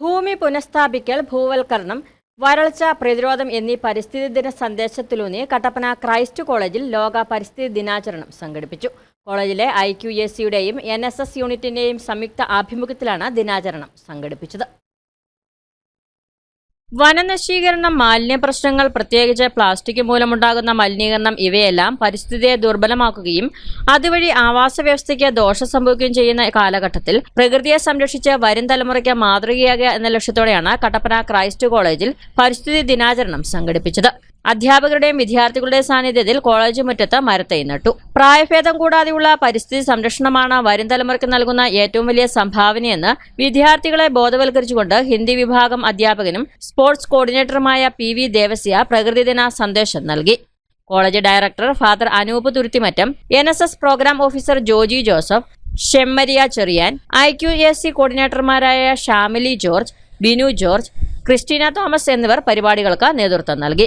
ഭൂമി പുനഃസ്ഥാപിക്കൽ ഭൂവൽക്കരണം വരൾച്ച പ്രതിരോധം എന്നീ പരിസ്ഥിതി ദിന സന്ദേശത്തിലൂന്നി കട്ടപ്പന ക്രൈസ്റ്റ് കോളേജിൽ ലോക പരിസ്ഥിതി ദിനാചരണം സംഘടിപ്പിച്ചു. കോളേജിലെ ഐ ക്യു എ സിയുടെയും എൻ എസ് എസ് യൂണിറ്റിന്റെയും സംയുക്ത ആഭിമുഖ്യത്തിലാണ് ദിനാചരണം സംഘടിപ്പിച്ചത്. വനനശീകരണം മാലിന്യ പ്രശ്നങ്ങൾ പ്രത്യേകിച്ച് പ്ലാസ്റ്റിക് മൂലമുണ്ടാകുന്ന മലിനീകരണം ഇവയെല്ലാം പരിസ്ഥിതിയെ ദുർബലമാക്കുകയും അതുവഴി ആവാസ വ്യവസ്ഥയ്ക്ക് ദോഷം സംഭവിക്കുകയും ചെയ്യുന്ന കാലഘട്ടത്തിൽ പ്രകൃതിയെ സംരക്ഷിച്ച് വരും തലമുറയ്ക്ക് മാതൃകയാകുക എന്ന ലക്ഷ്യത്തോടെയാണ് കട്ടപ്പന ക്രൈസ്റ്റ് കോളേജിൽ പരിസ്ഥിതി ദിനാചരണം സംഘടിപ്പിച്ചത്. അധ്യാപകരുടെയും വിദ്യാർത്ഥികളുടെയും സാന്നിധ്യത്തിൽ കോളേജ് മുറ്റത്ത് മരത്തൈ നട്ടു. പ്രായഭേദം കൂടാതെയുള്ള പരിസ്ഥിതി സംരക്ഷണമാണ് വരും തലമുറയ്ക്ക് നൽകുന്ന ഏറ്റവും വലിയ സംഭാവനയെന്ന് വിദ്യാർത്ഥികളെ ബോധവൽക്കരിച്ചുകൊണ്ട് ഹിന്ദി വിഭാഗം അധ്യാപകനും സ്പോർട്സ് കോർഡിനേറ്ററുമായ പി വി ദേവസ്യ പ്രകൃതിദിന സന്ദേശം നൽകി. College director father Anoop Thuruthimattam N S S programme officer Joji Joseph Shemmaria Cheriyan I Q S C കോർഡിനേറ്റർമാരായ Shamili George Binu George Christina Thomas എന്നിവർ പരിപാടികൾക്ക് നേതൃത്വം നൽകി.